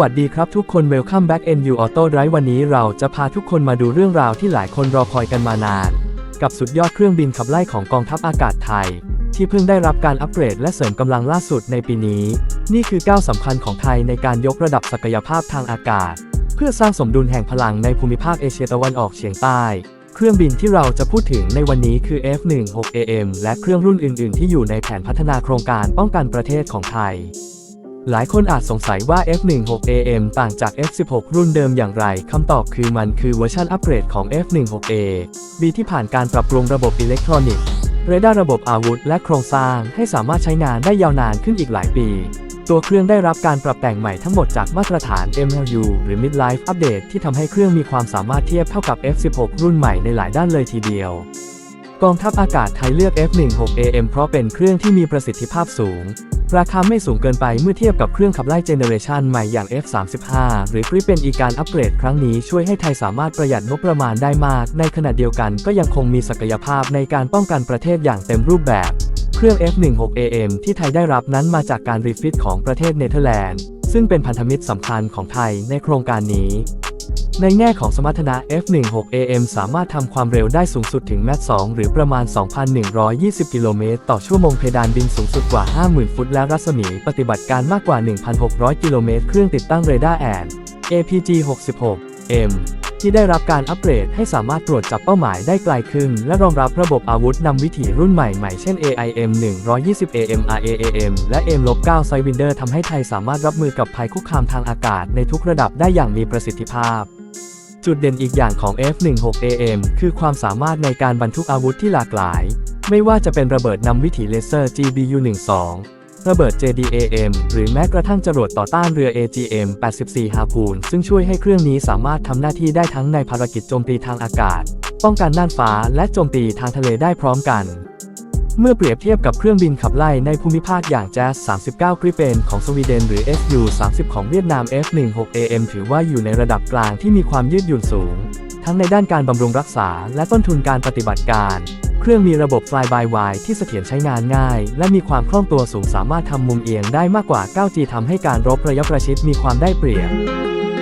วัสดีครับทุกคน Welcome back NU Auto Drive วันนี้เราจะพาทุกคนมาดูเรื่องราวที่หลายคนรอคอยกันมานาน กับสุดยอดเครื่องบินขับไล่ของกองทัพอากาศไทย ที่เพิ่งได้รับการอัปเกรดและเสริมกำลังล่าสุดในปีนี้ นี่คือก้าวสำคัญของไทยในการยกระดับศักยภาพทางอากาศ เพื่อสร้างสมดุลแห่งพลังในภูมิภาคเอเชียตะวันออกเฉียงใต้ เครื่องบินที่เราจะพูดถึงในวันนี้คือ F-16AM และเครื่องรุ่นอื่น ๆ ที่อยู่ในแผนพัฒนาโครงการป้องกันประเทศของไทย หลายคนอาจสงสัยว่า F16AM ต่างจาก F16 รุ่นเดิมอย่างไร คำตอบคือมันคือเวอร์ชันอัปเกรดของ F16A B ที่ผ่านการปรับปรุงระบบอิเล็กทรอนิกส์เรดาร์ระบบอาวุธ และโครงสร้างให้สามารถใช้งานได้ยาวนานขึ้นอีกหลายปี ตัวเครื่องได้รับการปรับแต่งใหม่ทั้งหมดจากมาตรฐาน MLU หรือ Midlife Update ที่ทำให้เครื่องมีความสามารถเทียบเท่ากับ F16 รุ่นใหม่ในหลายด้านเลยทีเดียวกองทัพอากาศไทยเลือก F16AM เพราะเป็นเครื่องที่มีประสิทธิภาพสูง ราคาไม่สูงเกินไปเมื่อเทียบกับเครื่องขับไล่เจเนอเรชันใหม่อย่าง F35 หรือคริเป็นอีการอัปเกรดครั้งนี้ช่วยให้ไทยสามารถประหยัดงบประมาณได้มาก ในขณะเดียวกันก็ยังคงมีศักยภาพในการป้องกันประเทศอย่างเต็มรูปแบบ เครื่อง F16AM ที่ไทยได้รับนั้นมาจากการรีฟิตของประเทศเนเธอร์แลนด์ ซึ่งเป็นพันธมิตรสำคัญของไทยในโครงการนี้ ในแง่ของสมรรถนะ F16AM สามารถทำความเร็วได้สูงสุดถึงแมต2หรือประมาณ 2,120 กิโลเมตรต่อชั่วโมงเพดานบินสูงสุดกว่า 50,000 ฟุต และรัศมีปฏิบัติการมากกว่า 1,600 กิโลเมตรเครื่องติดตั้งเรดาร์แอน APG 66 M ที่ได้รับการอัปเกรดให้สามารถตรวจจับเป้าหมายได้ไกลขึ้น และรองรับระบบอาวุธนำวิถีรุ่นใหม่ๆ เช่น AIM 120 AM RAAM และ M-9 Sidewinder ทำให้ไทยสามารถรับมือกับภัยคุกคามทางอากาศในทุกระดับได้อย่างมีประสิทธิภาพ จุดเด่นอีกอย่างของ F16AM คือความสามารถในการบรรทุกอาวุธที่หลากหลาย ไม่ว่าจะเป็นระเบิดนำวิถีเลเซอร์ GBU-12 ระเบิด JDAM หรือแม้กระทั่งจรวดต่อต้านเรือ AGM-84 ฮาพูนซึ่งช่วยให้เครื่องนี้สามารถทำหน้าที่ได้ทั้งในภารกิจโจมตีทางอากาศ ป้องกันน่านฟ้าและโจมตีทางทะเลได้พร้อมกัน เมื่อเปรียบเทียบกับเครื่องบินขับไล่ในภูมิภาคอย่าง Jazz 39 Gripen ของสวีเดนหรือ Su 30ของเวียดนาม F16AM ถือว่าอยู่ในระดับกลางที่มีความยืดหยุ่นสูง ทั้งในด้านการบำรุงรักษาและต้นทุนการปฏิบัติการ เครื่องมีระบบ Fly by Wire ที่เสถียรใช้งานง่าย และมีความคล่องตัวสูงสามารถทำมุมเอียงได้มากกว่า 9G ทำให้การรบระยะประชิดมีความได้เปรียบ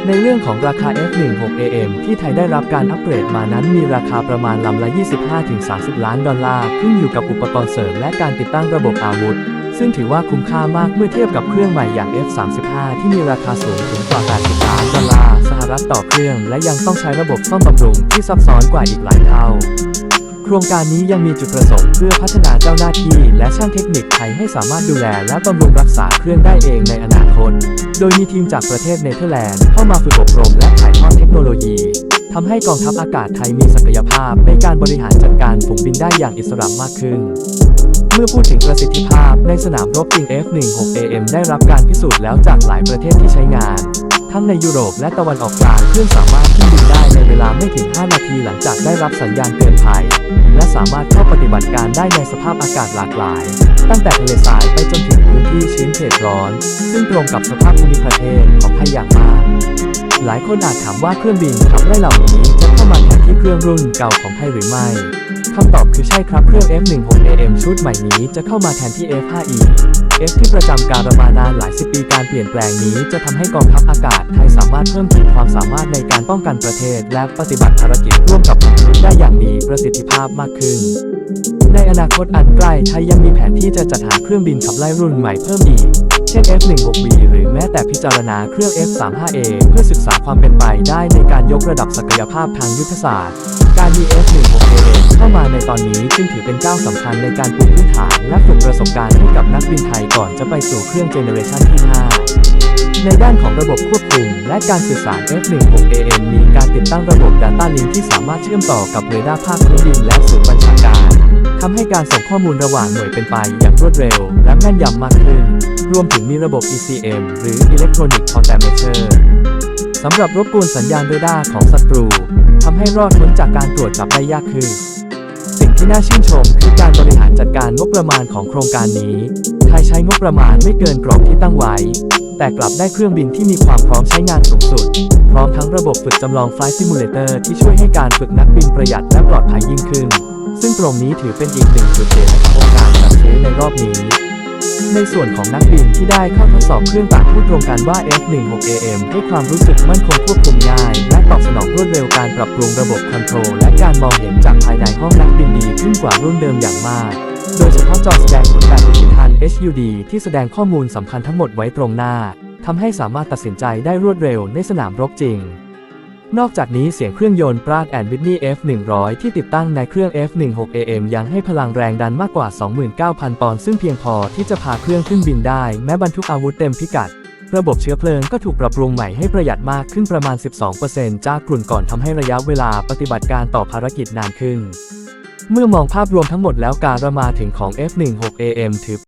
ในเรื่องของราคา F16AM ที่ไทยได้รับการอัปเกรดมานั้นมีราคาประมาณลำละ 25-30 ล้านดอลลาร์ ขึ้นอยู่กับอุปกรณ์เสริมและการติดตั้งระบบอาวุธ ซึ่งถือว่าคุ้มค่ามากเมื่อเทียบกับเครื่องใหม่อย่าง F35 ที่มีราคาสูงถึงกว่า 80 ล้านดอลลาร์สหรัฐต่อเครื่อง และยังต้องใช้ระบบซ่อมบำรุงที่ซับซ้อนกว่าอีกหลายเท่า ครงการนี้ยังมีจุดประสงค์เพื่อพัฒนาเจ้าหน้าที่ และช่างเทคนิคไทยให้สามารถดูแลและบำรุงรักษาเครื่องได้เองในอนาคต โดยมีทีมจากประเทศเนเธอร์แลนด์เข้ามาฝึกอบรมและถ่ายทอดเทคโนโลยีทำให้กองทัพอากาศไทยมีศักยภาพในการบริหารจัดการฝูงบินได้อย่างอิสระมากขึ้น เมื่อพูดถึงประสิทธิภาพในสนามรบจริง F16AM ได้รับการพิสูจน์แล้วจากหลายประเทศที่ใช้งาน ทั้งในยุโรปและตะวันออกกลางเครื่องสามารถขึ้นบินได้ หลังจากได้รับสัญญาณเตือนภัย และสามารถเข้าปฏิบัติการได้ในสภาพอากาศหลากหลาย ตั้งแต่ทะเลทรายไปจนถึงพื้นที่ชื้นเขตร้อน ซึ่งตรงกับสภาพภูมิประเทศของไทยอย่างมาก หลายคนอาจถามว่าเครื่องบินขับไล่เหล่านี้จะเข้ามาแทนที่เครื่องรุ่นเก่าของไทยหรือไม่ คำตอบคือใช่ครับเครื่อง F16AM ชุดใหม่นี้จะเข้ามาแทนที่ F5E F ที่ประจำการมานานหลายสิบปีการเปลี่ยนแปลงนี้จะทำให้กองทัพอากาศไทยสามารถเพิ่มขีดความสามารถในการป้องกันประเทศ และปฏิบัติภารกิจร่วมกับพันธมิตรได้อย่างมีประสิทธิภาพมากขึ้น ในอนาคตอันใกล้ไทยยังมีแผนที่จะจัดหาเครื่องบินขับไล่รุ่นใหม่เพิ่มอีก เช่น F16V หรือแม้แต่พิจารณาเครื่อง F35A เพื่อศึกษาความเป็นไปได้ในการยกระดับศักยภาพทางยุทธศาสตร์ การมี F16A เข้ามาในตอนนี้จึงถือเป็นก้าวสำคัญในการปูพื้นฐานและฝึกประสบการณ์ให้กับนักบินไทยก่อนจะไปสู่เครื่องเจเนอเรชันที่ 5 ในด้านของระบบควบคุมและการสื่อสาร F16AM มีการติดตั้งระบบ Data Link ที่สามารถเชื่อมต่อกับเรดาร์ภาคพื้นดินและศูนย์บัญชาการทำให้การส่งข้อมูลระหว่างหน่วยเป็นไปอย่างรวดเร็ว และแม่นยำมากขึ้น รวมถึงมีระบบ ECM หรือ Electronic Countermeasure สำหรับรบกวนสัญญาณเรดาร์ของศัตรูทำให้รอดพ้นจากการตรวจจับได้ยากขึ้นสิ่งที่น่าชื่นชมคือการบริหารจัดการงบประมาณของโครงการนี้ ไทยใช้งบประมาณไม่เกินกรอบที่ตั้งไว้ แต่กลับได้เครื่องบินที่มีความพร้อมใช้งานสูงสุด พร้อมทั้งระบบฝึกจำลอง Flight Simulator ที่ช่วยให้การฝึกนักบินประหยัดและปลอดภัยยิ่งขึ้น ซึ่งตรงนี้ถือเป็นอีกหนึ่งจุดเด่นของโครงการจัดซื้อในรอบนี้ ในส่วนของนักบินที่ได้เข้าทดสอบเครื่องต่างพูดตรงกันว่า F16AM ให้ความรู้สึกมั่นคงควบคุมง่าย และตอบสนองรวดเร็วการปรับปรุงระบบคอนโทรลและการมองเห็นจากภายในห้องนักบินดีขึ้นกว่ารุ่นเดิมอย่างมาก โดยเฉพาะจอแสดงผลแบบดิจิทัล HUD ที่แสดงข้อมูลสำคัญทั้งหมดไว้ตรงหน้าทำให้สามารถตัดสินใจได้รวดเร็วในสนามรบจริง นอกจากนี้เสียงเครื่องยนต์ปราดแอนวิทนี F100 ที่ติดตั้งในเครื่อง F16AM ยังให้พลังแรงดันมากกว่า 29,000 ปอนด์ซึ่งเพียงพอที่จะพาเครื่องขึ้นบินได้ แม้บรรทุกอาวุธเต็มพิกัด ระบบเชื้อเพลิงก็ถูกปรับปรุงใหม่ให้ประหยัดมากขึ้นประมาณ 12%จากกลุ่นก่อนทำให้ระยะเวลาปฏิบัติการต่อภารกิจนานขึ้น เมื่อมองภาพรวมทั้งหมดแล้วการมาถึงของ F16AM ถือ